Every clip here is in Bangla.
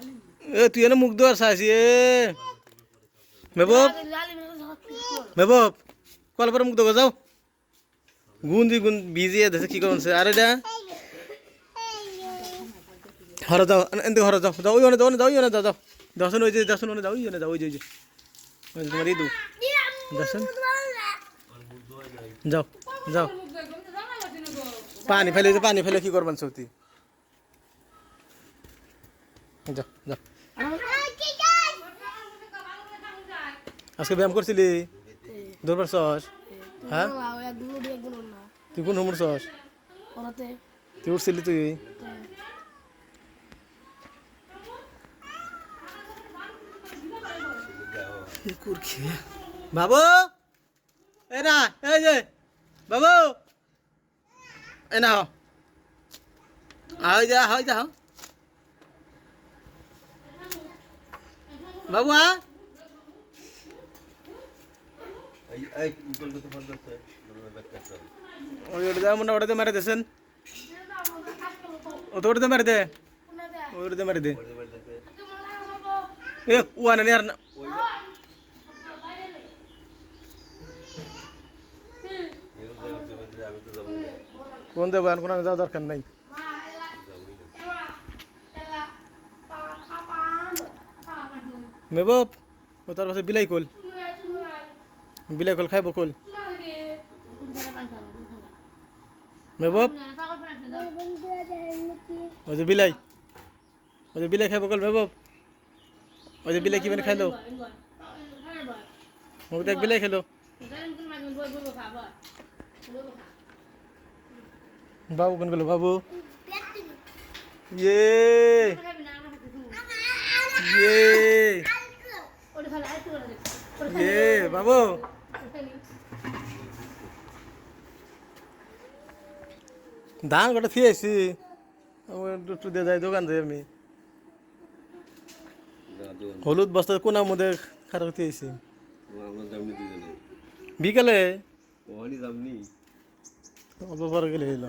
এ, তুই এনে মুখ দেওয়ার চাইছি, এ। মেবব মেবব কল পরে মুখ দেবো যাও। গুন দি গুন বিজি আছে কি করছে আরে ডা হর যাও এনতে হর যাও। যাও ইনে যাও যাও ইনে যাও যাও। দর্শন ওই দর্শন ওনে যাও ইনে যাও ওই যে ওই যে তোমার ইদু দর্শন যাও যাও। পানি ফেলে পানি ফেলে কি করবেন সত্যি আজকে ব্যায়াম করছিলি? দৌড়বার সস হ্যাঁ? তুই কোন হোমর সস তুই উঠছিলি তুই? বাবু! এ না, এই যে, বাবু! এ না হই যা হই যা। বাবু আ? ওই ওটা যা মনে ওটাতে মারে দেছেন ও তো ওটাতে মারে দে। ওটাতে মারে দে। এ ওয়ানা আর না। কোন দেবো আর কোনো দরকার নাই। মেবব ও তার পাশে বিলাই কল। বিলাই কল খাইব কল মেবব ওই যে বিলাই। ওই যে বিলাই খাইব কল মেবব ওই যে বিলাই কি খাইলো? মোক দেখ বিলাই খেলো বাবু কোন গেল, বাবু? ইয়ে। ইয়ে ইয়ে বাবু। ধান কটা থিয়েছি একটু দিয়ে যাই দোকান যাই আমি। হলুদ বস্তা কোনার মধ্যে খারাপ থিয়েছি বিকালে? অল্প পরে গেলে এলো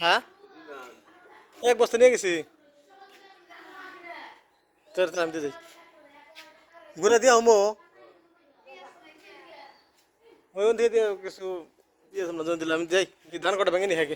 হ্যাঁ এক বস্তা নিয়ে গেছি। তোর আমি দিয়ে যাই ঘুরে দিয়া হমো ওই দিয়ে কিছু দিয়ে দিলাম যাই। ধান কটা ভেঙে নি হ্যাঁ